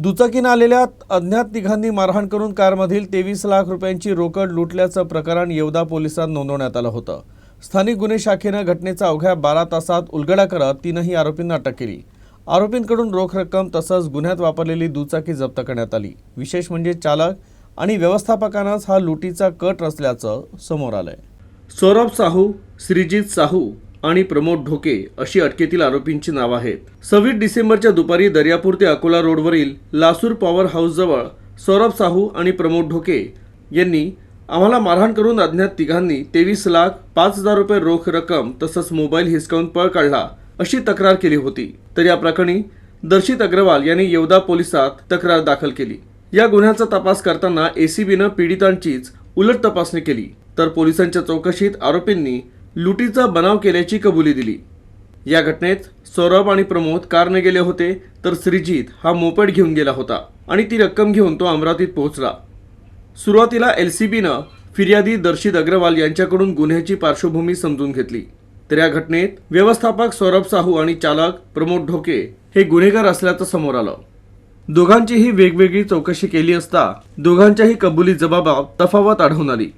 दुचाकीनं आलेल्या अज्ञात तिघांनी मारहाण करून कारमधील तेवीस लाख रुपयांची रोकड लुटल्याचं प्रकरण येवदा पोलिसात नोंदवण्यात आलं होतं. स्थानिक गुन्हे शाखेनं घटनेचा अवघ्या बारा तासात उलगडा करत तीनही आरोपींना अटक केली. आरोपींकडून रोख रक्कम तसंच गुन्ह्यात वापरलेली दुचाकी जप्त करण्यात आली. विशेष म्हणजे चालक आणि व्यवस्थापकांनाच हा लुटीचा कट असल्याचं समोर आलंय. सौरभ साहू श्रीजित साहू आणि प्रमोद ढोके अशी अटकेतील आरोपींची नावं आहेत. सव्वीस डिसेंबरच्या दुपारी दर्यापूर ते अकोला रोडवरील लासूर पॉवर हाऊसजवळ सौरभ साहू आणि प्रमोद ढोके यांनी आम्हाला मारहाण करून अज्ञात तिघांनी तेवीस लाख पाच हजार रुपये रोख रक्कम तसंच मोबाईल हिसकावून पळ काढला अशी तक्रार केली होती. तर या प्रकरणी दर्शित अग्रवाल यांनी येवदा पोलिसात तक्रार दाखल केली. या गुन्ह्याचा तपास करताना एसीबीनं पीडितांचीच उलट तपासणी केली. तर पोलिसांच्या चौकशीत आरोपींनी लुटीचा बनाव केल्याची कबुली दिली. या घटनेत सौरभ आणि प्रमोद कारने गेले होते तर श्रीजीत हा मोपेड घेऊन गेला होता आणि ती रक्कम घेऊन तो अमरावतीत पोहोचला. सुरुवातीला एल सी बीनं फिर्यादी दर्शित अग्रवाल यांच्याकडून गुन्ह्याची पार्श्वभूमी समजून घेतली. तर या घटनेत व्यवस्थापक सौरभ साहू आणि चालक प्रमोद ढोके हे गुन्हेगार असल्याचं समोर आलं. दोघांचीही वेगवेगळी चौकशी केली असता दोघांच्याही कबुली जबाबात तफावत आढळून आली.